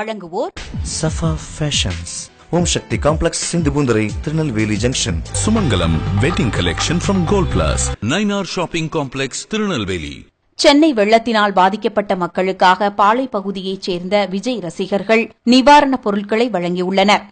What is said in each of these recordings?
வழங்குவோர் Safa fashions Om Sakthi complex Sindhupoonthurai Tirunelveli junction Sumangalam Wedding Collection from Gold Plus. Nainar Shopping Complex, Tirunelveli. Chennai வெள்ளத்தினால் பாதிக்கப்பட்ட மக்களுக்காக பாளை பகுதியைச் சேர்ந்த விஜய் ரசிகர்கள் நிவாரணப் பொருட்களை வழங்கியுள்ளனர்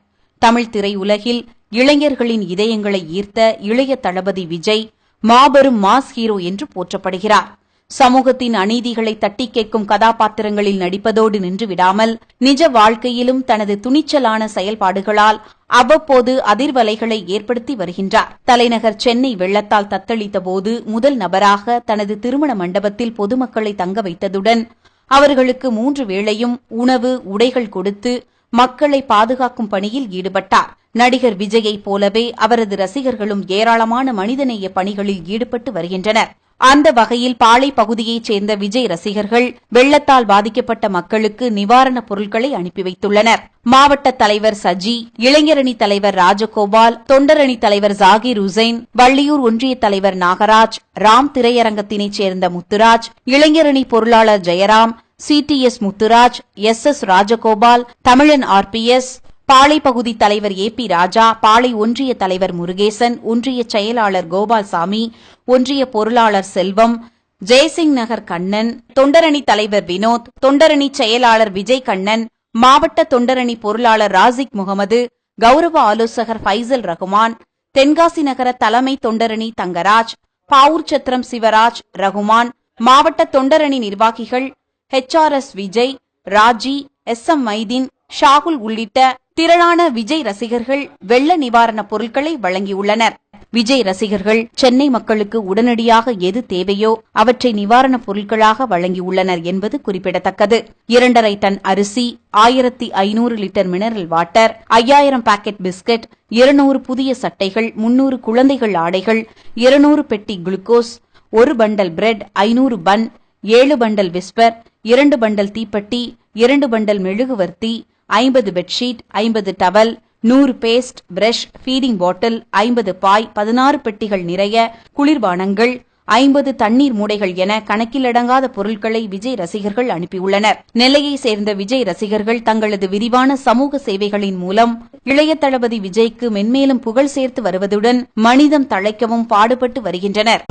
தமிழ் திரையுலகில் இளைஞர்களின் இதயங்களை ஈர்த்த இளைய தளபதி விஜய் மாபெரும் மாஸ் ஹீரோ என்று போற்றப்படுகிறார் சமூகத்தின் அநீதிகளை தட்டி கேட்கும் கதாபாத்திரங்களில் நடிப்பதோடு நின்று விடாமல் நிஜ வாழ்க்கையிலும் தனது துணிச்சலான செயல்பாடுகளால் அவ்வப்போது அதிர்வலைகளை ஏற்படுத்தி வருகின்றார். தலைநகர் சென்னை வெள்ளத்தால் தத்தளித்தபோது முதல் நபராக தனது திருமண மண்டபத்தில் பொதுமக்களை தங்க வைத்ததுடன் அவர்களுக்கு மூன்று வேளையும் உணவு உடைகள் கொடுத்து மக்களை பாதுகாக்கும் பணியில் ஈடுபட்டார். நடிகர் விஜயைப் போலவே அவரது ரசிகர்களும் ஏராளமான மனிதநேய பணிகளில் ஈடுபட்டு வருகின்றனர். அந்த வகையில் பாளை பகுதியைச் சேர்ந்த விஜய் ரசிகர்கள் வெள்ளத்தால் பாதிக்கப்பட்ட மக்களுக்கு நிவாரணப் பொருட்களை அனுப்பி வைத்துள்ளனர். மாவட்ட தலைவர் சஜி இளைஞரணி தலைவர் ராஜகோபால் தொண்டரணி தலைவர் ஜாகிர் உசைன் வள்ளியூர் ஒன்றிய தலைவர் நாகராஜ் ராம் திரையரங்கத்தினைச் சேர்ந்த முத்துராஜ் இளைஞரணி பொருளாளர் Jayaram CTS Muthuraj S S Rajagopal Tamilan RPS Palai பகுதி தலைவர் ஏ பி ராஜா பாளை ஒன்றிய தலைவர் முருகேசன் ஒன்றிய செயலாளர் கோபால்சாமி ஒன்றிய பொருளாளர் செல்வம் ஜெயசிங் நகர் கண்ணன் தொண்டரணி தலைவர் வினோத் தொண்டரணி செயலாளர் விஜய் கண்ணன் மாவட்ட தொண்டரணி பொருளாளர் ராசிக் முகமது கௌரவ ஆலோசகர் ஃபைசல் ரகுமான் தென்காசி நகர தலைமை தொண்டரணி தங்கராஜ் பாவூர் சத்திரம் சிவராஜ் ரகுமான் மாவட்ட தொண்டரணி நிர்வாகிகள் HRS Vijay Raji S M Maideen Shahul உள்ளிட்ட திரளான விஜய் ரசிகர்கள் வெள்ள நிவாரணப் பொருட்களை வழங்கியுள்ளனர். விஜய் ரசிகர்கள் சென்னை மக்களுக்கு உடனடியாக எது தேவையோ அவற்றை நிவாரணப் பொருட்களாக வழங்கியுள்ளனர் என்பது குறிப்பிடத்தக்கது. இரண்டரை டன் அரிசி ஆயிரத்தி ஐநூறு லிட்டர் மினரல் வாட்டர் ஐயாயிரம் பாக்கெட் பிஸ்கட் இருநூறு புதிய சட்டைகள் முன்னூறு குழந்தைகள் ஆடைகள் இருநூறு பெட்டி குளுக்கோஸ் ஒரு பண்டல் பிரெட் ஐநூறு பன் ஏழு பண்டல் விஸ்பர் இரண்டு பண்டல் தீப்பெட்டி இரண்டு பண்டல் மெழுகுவர்த்தி ஐம்பது பெட்ஷீட் ஐம்பது டவல் நூறு பேஸ்ட் பிரஷ் ஃபீடிங் பாட்டில் ஐம்பது பாய் பதினாறு பெட்டிகள் நிறைய குளிர்பானங்கள் ஐம்பது தண்ணீர் மூடைகள் என கணக்கிலடங்காத பொருட்களை விஜய் ரசிகர்கள் அனுப்பியுள்ளனர். நெல்லையை சேர்ந்த விஜய் ரசிகர்கள் தங்களது விரிவான சமூக சேவைகளின் மூலம் இளைய தளபதி விஜய்க்கு மென்மேலும் புகழ் சேர்த்து வருவதுடன் மனிதம் தழைக்கவும் பாடுபட்டு வருகின்றனர்.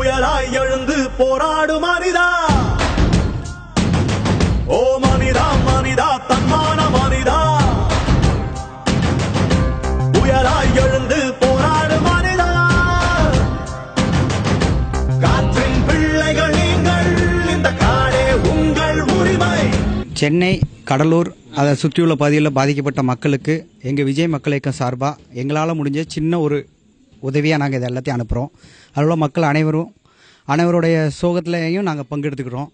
புயலாய் எழுந்து போராடு மனிதா. ஓ மனிதா மனிதா தன்மான மனிதா. புயலாய் எழுந்து போராடு மனிதா. காற்றின் பிள்ளைகள் நீங்கள் இந்த காடே உங்கள் உரிமை. சென்னை கடலூர் அதை சுற்றியுள்ள பகுதியில் பாதிக்கப்பட்ட மக்களுக்கு எங்கள் விஜய் மக்கள் இயக்கம் சார்பாக எங்களால் முடிஞ்ச சின்ன ஒரு உதவியாக நாங்கள் இதை எல்லாத்தையும் அனுப்புகிறோம் அதில் மக்கள் அனைவரும் அனைவருடைய சோகத்திலையும் நாங்கள் பங்கெடுத்துக்கிறோம்.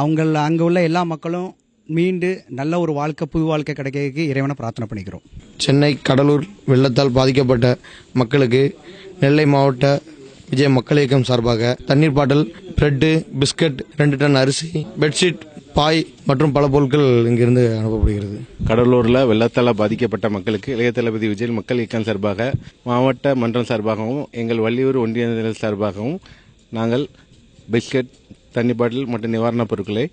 அவங்கள அங்கே உள்ள எல்லா மக்களும் மீண்டு நல்ல ஒரு வாழ்க்கை புது வாழ்க்கை கிடைக்கிறதுக்கு இறைவனை பிரார்த்தனை பண்ணிக்கிறோம். சென்னை கடலூர் வெள்ளத்தால் பாதிக்கப்பட்ட மக்களுக்கு நெல்லை மாவட்ட விஜய் மக்கள் இயக்கம் சார்பாக தண்ணீர் பாட்டில் பிரெட்டு பிஸ்கட் ரெண்டு டன் அரிசி பெட்ஷீட் பாய் மற்றும் பல பொருட்கள் இங்கிருந்து அனுப்பப்படுகிறது. கடலூரில் வெள்ளத்தால் பாதிக்கப்பட்ட மக்களுக்கு இளைய தளபதி விஜய் மக்கள் இயக்கம் சார்பாக மாவட்ட மன்றம் சார்பாகவும் எங்கள் வள்ளியூர் ஒன்றிய சார்பாகவும் நாங்கள் பிஸ்கட் தண்ணி பாட்டில் மற்றும் நிவாரணப் பொருட்களை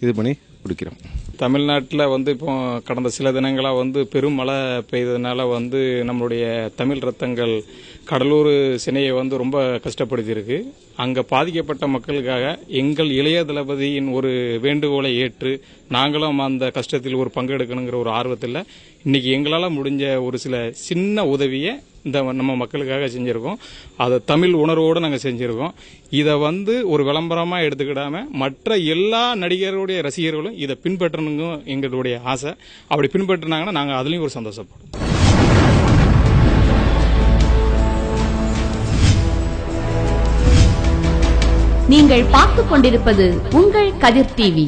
இது பண்ணி கொடுக்கிறோம் தமிழ்நாட்டில் வந்து இப்போ கடந்த சில தினங்களாக வந்து பெரும் மழை பெய்ததுனால வந்து நம்மளுடைய தமிழ் ரத்தங்கள் கடலூர் சினையை வந்து ரொம்ப கஷ்டப்படுத்தியிருக்கு. அங்கே பாதிக்கப்பட்ட மக்களுக்காக எங்கள் இளைய தளபதியின் ஒரு வேண்டுகோளை ஏற்று நாங்களும் அந்த கஷ்டத்தில் ஒரு பங்கெடுக்கணுங்கிற ஒரு ஆர்வத்தில் இன்னைக்கு எங்களால் முடிஞ்ச ஒரு சில சின்ன உதவியை இந்த நம்ம மக்களுக்காக செஞ்சுருக்கோம். அதை தமிழ் உணர்வோடு நாங்கள் செஞ்சுருக்கோம். இதை வந்து ஒரு விளம்பரமாக எடுத்துக்கிடாமல் மற்ற எல்லா நடிகருடைய ரசிகர்களும் இதை பின்பற்றணுங்க எங்களுடைய ஆசை. அப்படி பின்பற்றினாங்கன்னா நாங்கள் அதுலேயும் ஒரு சந்தோஷப்படுவோம் நீங்கள் பார்த்து கொண்டிருப்பது உங்கள் கதிர் டிவி.